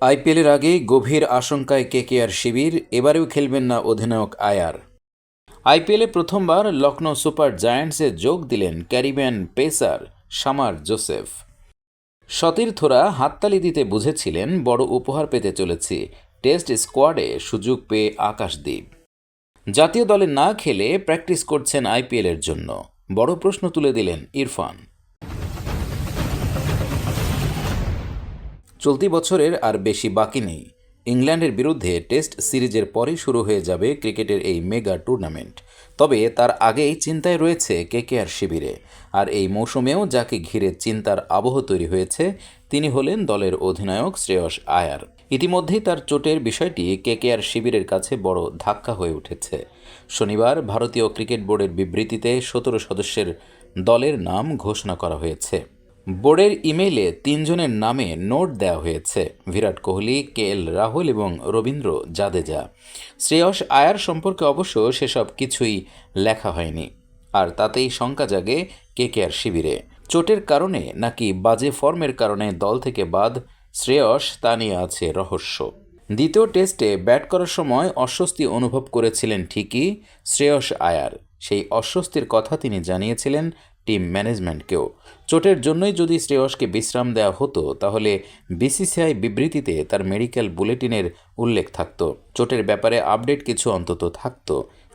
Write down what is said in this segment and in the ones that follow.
আইপিএলের আগে গভীর আশঙ্কায় কেকেআর শিবির, এবারেও খেলবেন না অধিনায়ক আয়ার। আইপিএলে প্রথমবার লখনৌ সুপার জায়ান্টসে যোগ দিলেন ক্যারিবিয়ান পেসার সামার জোসেফ। সতীর্থরা হাততালি দিতে বুঝেছিলেন, বড় উপহার পেতে চলেছি, টেস্ট স্কোয়াডে সুযোগ পেয়ে আকাশদ্বীপ। জাতীয় দলে না খেলে প্র্যাকটিস করছেন আইপিএলের জন্য, বড় প্রশ্ন তুলে দিলেন ইরফান। চলতি বছরের আর বেশি বাকি নেই। ইংল্যান্ডের বিরুদ্ধে টেস্ট সিরিজের পরেই শুরু হয়ে যাবে ক্রিকেটের এই মেগা টুর্নামেন্ট। তবে তার আগেই চিন্তায় রয়েছে কেকেআর শিবিরে। আর এই মৌসুমেও যাকে ঘিরে চিন্তার আবহ তৈরি হয়েছে, তিনি হলেন দলের অধিনায়ক শ্রেয়স আয়ার। ইতিমধ্যেই তার চোটের বিষয়টি কেকেআর শিবিরের কাছে বড় ধাক্কা হয়ে উঠেছে। শনিবার ভারতীয় ক্রিকেট বোর্ডের বিবৃতিতে সতেরো সদস্যের দলের নাম ঘোষণা করা হয়েছে। বোর্ডের ইমেইলে তিনজনের নামে নোট দেওয়া হয়েছে। বিরাট কোহলি কে এল রাহুল এবং রবীন্দ্র জাদেজা। শ্রেয়স আয়ার সম্পর্কে অবশ্য সেসব কিছুই লেখা হয়নি। আর তাতেই শঙ্কা জাগে কে কে আর শিবিরে। চোটের কারণে নাকি বাজে ফর্মের কারণে দল থেকে বাদ শ্রেয়স, তা নিয়ে আছে রহস্য। দ্বিতীয় টেস্টে ব্যাট করার সময় অস্বস্তি অনুভব করেছিলেন ঠিকই শ্রেয়স আয়ার। সেই অস্বস্তির কথা তিনি জানিয়েছিলেন টিম ম্যানেজমেন্টকেও। চোটের জন্যই যদি শ্রেয়সকে বিশ্রাম দেওয়া হতো, তাহলে বিসিসিআই বিবৃতিতে তার মেডিকেল বুলেটিনের উল্লেখ থাকত। চোটের ব্যাপারে আপডেট কিছু অন্তত থাকত।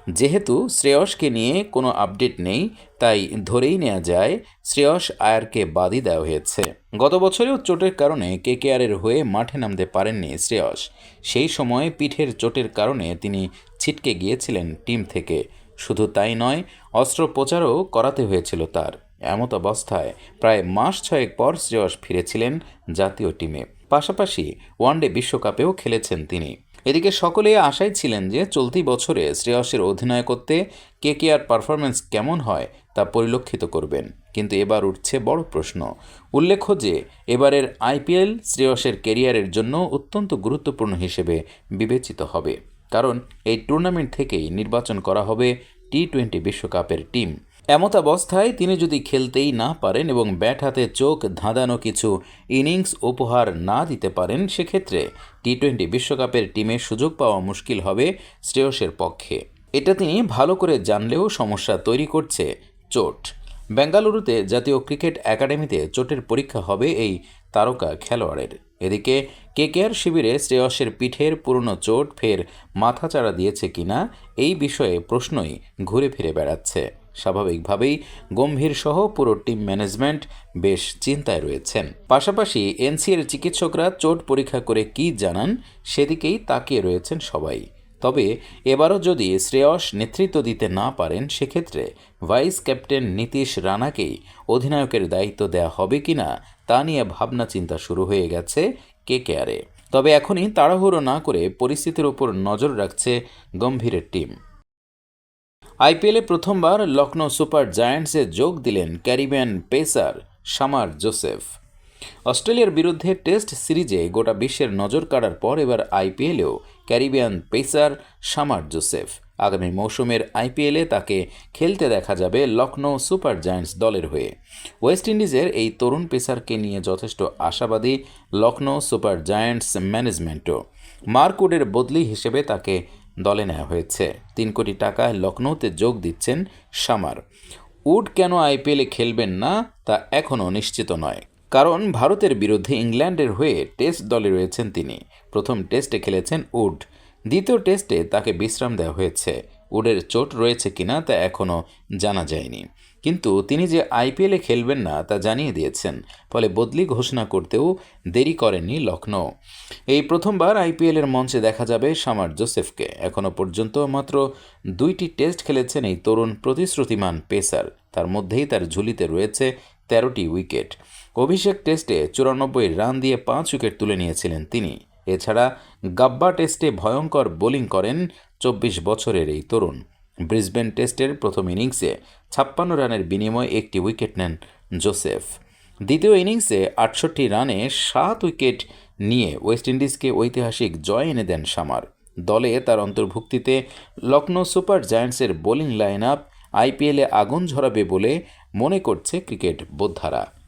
যেহেতু শ্রেয়সকে নিয়ে কোনো আপডেট নেই, তাই ধরেই নেওয়া যায় শ্রেয়স আয়ারকে বাদই দেওয়া হয়েছে। গত বছরেও চোটের কারণে কেকেআরের হয়ে মাঠে নামতে পারেননি শ্রেয়স। সেই সময় পিঠের চোটের কারণে তিনি ছিটকে গিয়েছিলেন টিম থেকে। শুধু তাই নয়, অস্ত্রোপচারও করাতে হয়েছিল তার। এমত অবস্থায় প্রায় মাস ছয়েক পর শ্রেয়স ফিরেছিলেন জাতীয় টিমে। পাশাপাশি ওয়ানডে বিশ্বকাপেও খেলেছেন তিনি। এদিকে সকলে আশায় ছিলেন যে চলতি বছরে শ্রেয়সের অধিনায়কত্বে কে কে আর পারফরমেন্স কেমন হয় তা পরিলক্ষিত করবেন। কিন্তু এবার উঠছে বড় প্রশ্ন। উল্লেখ্য যে, এবারের আইপিএল শ্রেয়সের কেরিয়ারের জন্য অত্যন্ত গুরুত্বপূর্ণ হিসেবে বিবেচিত হবে। কারণ এই টুর্নামেন্ট থেকেই নির্বাচন করা হবে টি টোয়েন্টি বিশ্বকাপের টিম। এমত অবস্থায় তিনি যদি খেলতেই না পারেন এবং ব্যাট হাতে চোখ ধাঁধানো কিছু ইনিংস উপহার না দিতে পারেন, সেক্ষেত্রে টি টোয়েন্টি বিশ্বকাপের টিমে সুযোগ পাওয়া মুশকিল হবে শ্রেয়সের পক্ষে। এটা তিনি ভালো করে জানলেও সমস্যা তৈরি করছে চোট। বেঙ্গালুরুতে জাতীয় ক্রিকেট একাডেমিতে চোটের পরীক্ষা হবে এই তারকা খেলোয়াড়ের। এদিকে কেকেআর শিবিরে শ্রেয়সের পিঠের পুরনো চোট ফের মাথাচাড়া দিয়েছে কিনা এই বিষয়ে প্রশ্নই ঘুরে ফিরে বেড়াচ্ছে। স্বাভাবিকভাবেই গম্ভীর সহ পুরো টিম ম্যানেজমেন্ট বেশ চিন্তায় রয়েছেন। পাশাপাশি এনসিএর চিকিৎসকরা চোট পরীক্ষা করে কি জানান সেদিকেই তাকিয়ে রয়েছেন সবাই। তবে এবারও যদি শ্রেয়স নেতৃত্ব দিতে না পারেন, সেক্ষেত্রে ভাইস ক্যাপ্টেন নীতিশ রানাকেই অধিনায়কের দায়িত্ব দেওয়া হবে কিনা তা নিয়ে ভাবনা চিন্তা শুরু হয়ে গেছে কে কেয়ারে তবে এখনই তাড়াহুড়ো না করে পরিস্থিতির ওপর নজর রাখছে গম্ভীরের টিম। আইপিএলে প্রথমবার লখনৌ সুপার জায়ান্টসে যোগ দিলেন ক্যারিবিয়ান পেসার সামার জোসেফ। অস্ট্রেলিয়ার বিরুদ্ধে টেস্ট সিরিজে গোটা বিশ্বের নজর কাড়ার পর এবার আইপিএলেও ক্যারিবিয়ান পেসার সামার জোসেফ। আগামী মৌসুমের আইপিএলে তাকে খেলতে দেখা যাবে লখনৌ সুপার জায়ান্টস দলের হয়ে। ওয়েস্ট ইন্ডিজের এই তরুণ পেসারকে নিয়ে যথেষ্ট আশাবাদী লখনৌ সুপার জায়ান্টস ম্যানেজমেন্টও। মার্কউডের বদলি হিসেবে তাকে দলে নেওয়া হয়েছে। তিন কোটি টাকায় লখনৌতে যোগ দিচ্ছেন সামার। উড কেন আইপিএলে খেলবেন না তা এখনও নিশ্চিত নয়। কারণ ভারতের বিরুদ্ধে ইংল্যান্ডের হয়ে টেস্ট দলে রয়েছেন তিনি। প্রথম টেস্টে খেলেছেন উড। দ্বিতীয় টেস্টে তাকে বিশ্রাম দেওয়া হয়েছে। উডের চোট রয়েছে কিনা তা এখনও জানা যায়নি। কিন্তু তিনি যে আইপিএলে খেলবেন না তা জানিয়ে দিয়েছেন, ফলে বদলি ঘোষণা করতেও দেরি করেননি লখনৌ এই প্রথমবার আইপিএলের মঞ্চে দেখা যাবে সামার জোসেফকে। এখনও পর্যন্ত মাত্র দুইটি টেস্ট খেলেছেন এই তরুণ প্রতিশ্রুতিমান পেসার। তার মধ্যেই তার ঝুলিতে রয়েছে তেরোটি উইকেট। অভিষেক টেস্টে চুরানব্বই রান দিয়ে পাঁচ উইকেট তুলে নিয়েছিলেন তিনি। এছাড়া গাব্বা টেস্টে ভয়ঙ্কর বোলিং করেন চব্বিশ বছরের এই তরুণ। ব্রিসবেন টেস্টের প্রথম ইনিংসে ছাপ্পান্ন রানের বিনিময়ে একটি উইকেট নেন জোসেফ। দ্বিতীয় ইনিংসে আটষট্টি রানে সাত উইকেট নিয়ে ওয়েস্ট ইন্ডিজকে ঐতিহাসিক জয় এনে দেন সামার। দলে তার অন্তর্ভুক্তিতে লখনৌ সুপার জায়ান্টসের বোলিং লাইন আপ আইপিএলে আগুন ঝরাবে বলে মনে করছে ক্রিকেট বোদ্ধারা।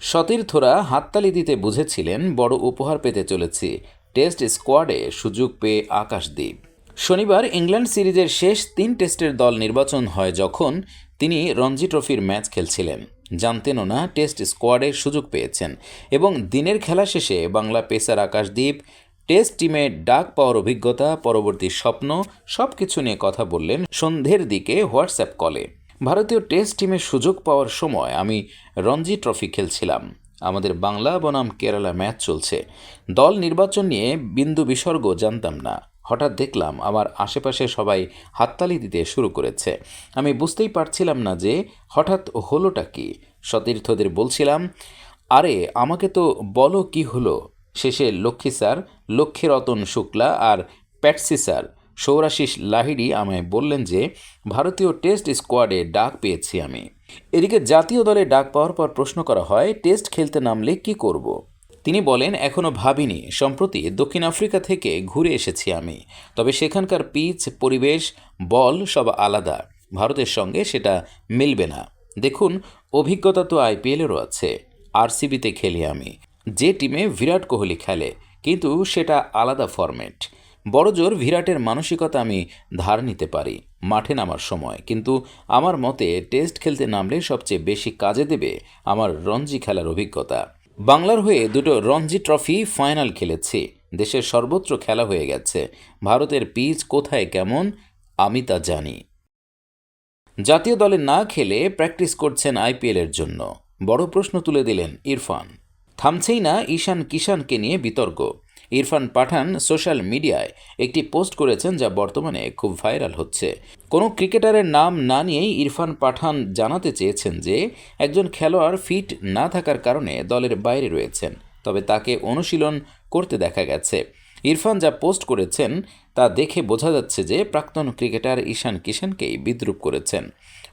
সতীর্থরা হাততালি দিতে বুঝেছিলেন, বড় উপহার পেতে চলেছি। টেস্ট স্কোয়াডে সুযোগ পেয়ে আকাশদ্বীপ শনিবার ইংল্যান্ড সিরিজের শেষ তিন টেস্টের দল নির্বাচন হয় যখন তিনি রঞ্জি ট্রফির ম্যাচ খেলছিলেন। জানতেনও না টেস্ট স্কোয়াডে সুযোগ পেয়েছেন এবং দিনের খেলা শেষে বাংলা পেসার আকাশদ্বীপ টেস্ট টিমে ডাক পাওয়ার অভিজ্ঞতা, পরবর্তী স্বপ্ন সব কিছু নিয়ে কথা বললেন সন্ধ্যের দিকে হোয়াটসঅ্যাপ কলে। ভারতীয় টেস্ট টিমে সুযোগ পাওয়ার সময় আমি রঞ্জি ট্রফি খেলছিলাম। আমাদের বাংলা বনাম কেরালা ম্যাচ চলছে। দল নির্বাচন নিয়ে বিন্দু বিসর্গ জানতাম না। হঠাৎ দেখলাম আমার আশেপাশে সবাই হাততালি দিতে শুরু করেছে। আমি বুঝতেই পারছিলাম না যে হঠাৎ হলোটা কি। সতীর্থদের বলছিলাম, আরে, আমাকে তো বলো কি হলো? শেষে লক্ষ্মী স্যার, লক্ষ্মীরতন শুক্লা আর প্যাটসি স্যার সৌরাশিস লাহিড়ি আমায় বললেন যে, ভারতীয় টেস্ট স্কোয়াডে ডাক পেয়েছি আমি। এদিকে জাতীয় দলে ডাক পাওয়ার পর প্রশ্ন করা হয়, টেস্ট খেলতে নামলে কি করব। তিনি বলেন এখনও ভাবিনি। সম্প্রতি দক্ষিণ আফ্রিকা থেকে ঘুরে এসেছি আমি। তবে সেখানকার পিচ, পরিবেশ, বল সব আলাদা। ভারতের সঙ্গে সেটা মিলবে না। দেখুন, অভিজ্ঞতা তো আইপিএলেরও আছে। আরসিবিতে খেলি আমি। যে টিমে বিরাট কোহলি খেলে, কিন্তু সেটা আলাদা ফরম্যাট। বড়জোর ভিরাটের মানসিকতা আমি ধার নিতে পারি। মাঠে নামার সময়। কিন্তু আমার মতে টেস্ট খেলতে নামলে সবচেয়ে বেশি কাজে দেবে আমার রঞ্জি খেলার অভিজ্ঞতা। বাংলার হয়ে দুটো রঞ্জি ট্রফি ফাইনাল খেলেছি। দেশের সর্বত্র খেলা হয়ে গেছে। ভারতের পিচ কোথায় কেমন, আমি তা জানি। জাতীয় দলে না খেলে প্র্যাকটিস করছেন আইপিএলের জন্য। বড় প্রশ্ন তুলে দিলেন ইরফান। থামছেই না ঈশান কিষানকে নিয়ে বিতর্ক। ইরফান পাঠান সোশ্যাল মিডিয়ায় একটি পোস্ট করেছেন যা বর্তমানে খুব ভাইরাল হচ্ছে। কোনো ক্রিকেটারের নাম না নিয়েই ইরফান পাঠান জানাতে চেয়েছেন যে, একজন খেলোয়াড় ফিট না থাকার কারণে দলের বাইরে রয়েছেন, তবে তাকে অনুশীলন করতে দেখা গেছে। ইরফান যা পোস্ট করেছেন তা দেখে বোঝা যাচ্ছে যে প্রাক্তন ক্রিকেটার ঈশান কিষানকেই বিদ্রুপ করেছেন।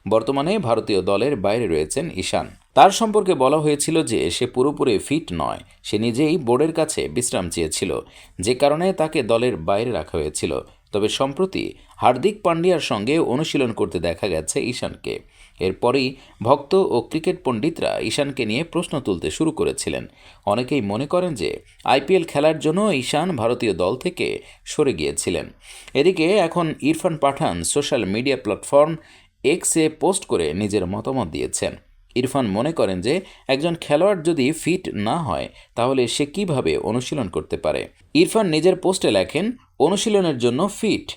বর্তমানে ভারতীয় দলের বাইরে রয়েছেন ঈশান। তার সম্পর্কে বলা হয়েছিল যে সে পুরোপুরি ফিট নয়, সে নিজেই বোর্ডের কাছে বিশ্রাম চেয়েছিল, যে কারণে তাকে দলের বাইরে রাখা হয়েছিল। তবে সম্প্রতি হার্দিক পান্ডিয়ার সঙ্গে অনুশীলন করতে দেখা গেছে ঈশানকে। এরপরই ভক্ত ও ক্রিকেট পণ্ডিতরা ঈশানকে নিয়ে প্রশ্ন তুলতে শুরু করেছিলেন। অনেকেই মনে করেন যে আইপিএল খেলার জন্য ঈশান ভারতীয় দল থেকে সরে গিয়েছিলেন। এদিকে এখন Irfan Pathan social media platform এক্সে পোস্ট করে নিজের মতামত দিয়েছেন। ইরফান মনে করেন যে একজন খেলোয়াড় যদি ফিট না হয়, তাহলে সে কীভাবে অনুশীলন করতে পারে? ইরফান নিজের পোস্টে লেখেন অনুশীলনের জন্য ফিট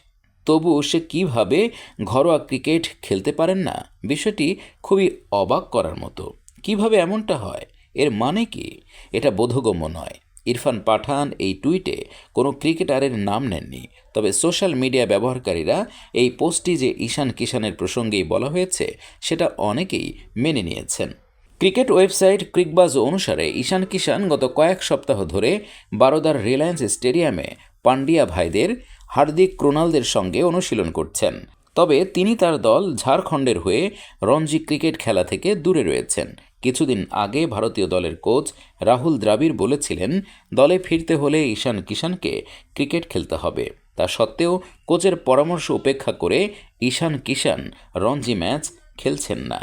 তবু সে কীভাবে ঘরোয়া ক্রিকেট খেলতে পারেন না? বিষয়টি খুবই অবাক করার মতো। কীভাবে এমনটা হয়? এর মানে কি? এটা বোধগম্য নয়। ইরফান পাঠান এই টুইটে কোনো ক্রিকেটারের নাম নেননি। তবে সোশ্যাল মিডিয়া ব্যবহারকারীরা এই পোস্টটি যে ঈশান কিষানের প্রসঙ্গেই বলা হয়েছে, সেটা অনেকেই মেনে নিয়েছেন। ক্রিকেট ওয়েবসাইট ক্রিকবাজ অনুসারে ঈশান কিষান গত কয়েক সপ্তাহ ধরে বারোদার রিলায়েন্স স্টেডিয়ামে পান্ডিয়া ভাইদের হার্দিক ক্রোনালদের সঙ্গে অনুশীলন করছেন। তবে তিনি তার দল ঝাড়খণ্ডের হয়ে রঞ্জি ক্রিকেট খেলা থেকে দূরে রয়েছেন। কিছুদিন আগে ভারতীয় দলের কোচ রাহুল দ্রাবিড় বলেছিলেন, দলে ফিরতে হলে ঈশান কিষানকে ক্রিকেট খেলতে হবে। তা সত্ত্বেও কোচের পরামর্শ উপেক্ষা করে ঈশান কিষান রঞ্জি ম্যাচ খেলছেন না।